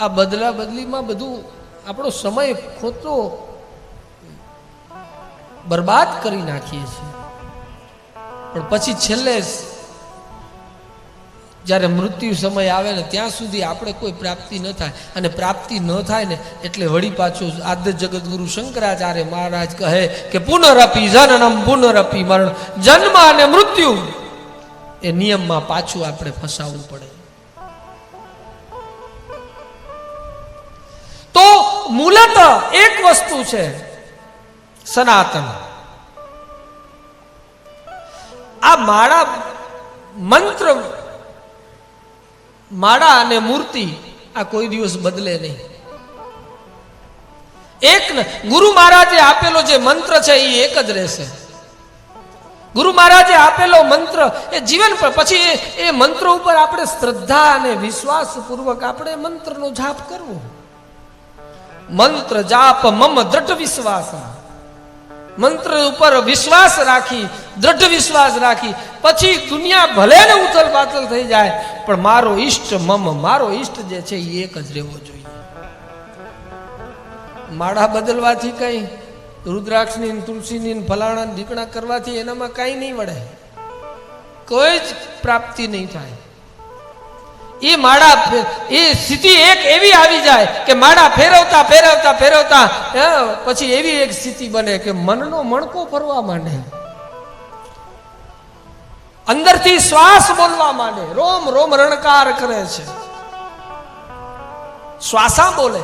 આ બદલા બદલીમાં બધું આપણો સમય ખોટો બરબાદ કરી નાખીએ છીએ. પણ પછી છેલ્લે જ્યારે મૃત્યુ સમય આવે ને ત્યાં સુધી આપણે કોઈ પ્રાપ્તિ ન થાય. અને પ્રાપ્તિ ન થાય ને એટલે વળી પાછું આદ્ય જગતગુરુ શંકરાચાર્ય મહારાજ કહે કે પુનરપી જનનમ, પુનરપી મરણ. જન્મ અને મૃત્યુ એ નિયમમાં પાછું આપણે ફસાવવું પડે. મૂલત એક વસ્તુ છે, સનાતન. આ માળા મંત્ર, માળા અને મૂર્તિ આ કોઈ દિવસ બદલે નહીં. એક ગુરુ મહારાજે આપેલો જે મંત્ર છે એ એક જ રહેશે. ગુરુ મહારાજે આપેલો મંત્ર, એ જીવન પર, પછી એ- મંત્ર ઉપર આપણે શ્રદ્ધા અને વિશ્વાસ પૂર્વક આપણે મંત્રનો જાપ કરવો. મંત્ર જાપ મમ દ્રઢ વિશ્વાસ. મંત્ર ઉપર વિશ્વાસ રાખી, દ્રઢ વિશ્વાસ રાખી, પછી દુનિયા ભલે ને ઉથલ પાથલ થઈ જાય, પણ મારો ઈષ્ટ મમ, મારો ઈષ્ટ જે છે એ એક જ રહેવો જોઈએ. માળા બદલવાથી કઈ, રુદ્રાક્ષની તુલસીની ફલાણા દીકણા કરવાથી એનામાં કાંઈ નહીં વળે. કોઈ જ પ્રાપ્તિ નહીં થાય. એ માળા એ સ્થિતિ એક એવી આવી જાય કે માળા ફેરવતા ફેરવતા ફેરવતા પછી એવી એક સ્થિતિ બને કે મનનો મણકો ફરવા માંડે. અંદરથી શ્વાસ બોલવા માંડે. રોમ રોમ રણકાર કરે છે. શ્વાસા બોલે.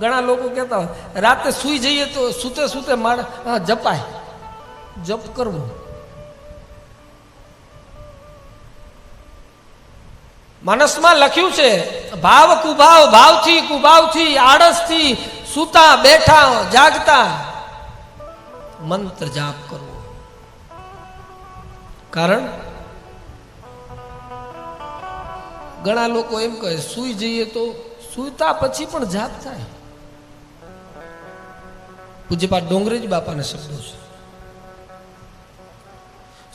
ઘણા લોકો કહેતા રાતે સૂઈ જઈએ તો સૂતે સૂતે માળ જપાય. જપ કરવો. માનસમાં લખ્યું છે, ભાવ કુભાવ, ભાવથી કુભાવથી, આળસથી સૂતા, બેઠા, જાગતા. મંત્ર જાપ કરવો. કારણ ઘણા લોકો એમ કહે, સૂઈ જઈએ તો સૂતા પછી પણ જાપ થાય. પૂજ્યપાટ ડોંગરેજ બાપાના શબ્દો છે.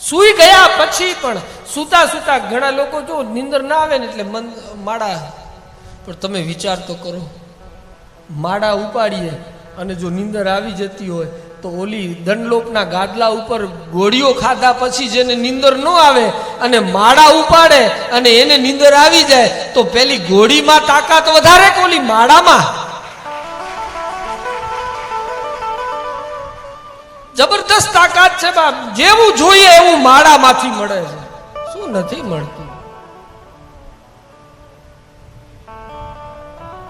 સૂઈ ગયા પછી પણ સૂતા સૂતા ઘણા લોકો જો નિંદર ના આવે ને એટલે મન માળા પણ તમે વિચાર તો કરો. માળા ઉપાડીએ અને જો નિંદર આવી જતી હોય તો ઓલી દંડલોપના ગાદલા ઉપર ગોળીઓ ખાધા પછી જેને નિંદર ન આવે અને માળા ઉપાડે અને એને નિંદર આવી જાય તો પેલી ગોળીમાં તાકાત વધારે કે ઓલી માળામાં? જબરદસ્ત તાકાત છે બાપ. જેવું જોઈએ એવું માળામાંથી મળે છે. શું નથી મળતું?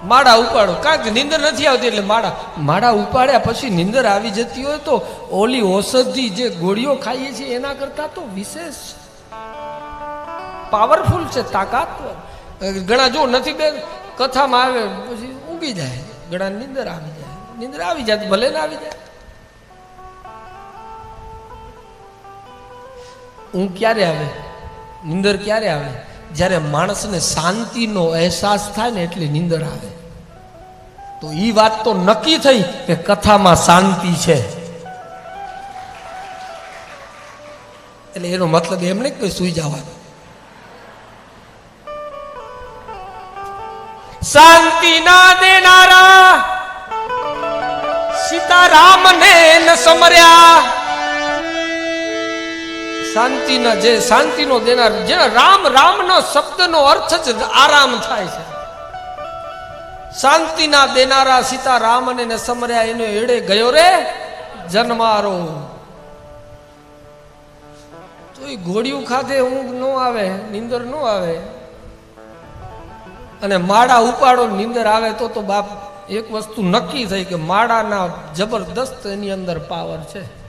માળા ઉપાડો. કારણ કે નીંદર નથી આવતી એટલે માળા. માળા ઉપાડ્યા પછી નીંદર આવી જતી હોય તો ઓલી ઔષધિ જે ગોળીઓ ખાઈએ છીએ એના કરતા તો વિશેષ પાવરફુલ છે તાકાત ઘણા જો નથી બેન કથામાં આવે, પછી ઊંઘી જાય. ઘણા નીંદર આવી જાય. નીંદર આવી જાય ભલે ના આવી જાય. ઊંઘ ક્યારે આવે? નિંદર ક્યારે આવે? જ્યારે માણસને શાંતિનો અહેસાસ થાય ને એટલે નિંદર આવે. તો એ વાત તો નક્કી થઈ કે કથામાં શાંતિ છે. એટલે એનો મતલબ એમ નહીં કે સુઈ જવાનું. શાંતિ ના દેનારા સીતારામને ન સમર્યા. શાંતિના જે શાંતિનો દેનાર, જેના રામ રામનો શબ્દનો અર્થ જ આરામ થાય છે. શાંતિના દેનારા સીતા રામ ને સમર્યા, એનો એડે ગયો રે, જન્મારો. તો એ ઘોડિયું ખાધે ઊંઘ ન આવે, નીંદર ન આવે. અને માળા ઉપાડો, નીંદર આવે તો તો બાપ એક વસ્તુ નક્કી થઈ કે માળાના જબરદસ્ત એની અંદર પાવર છે.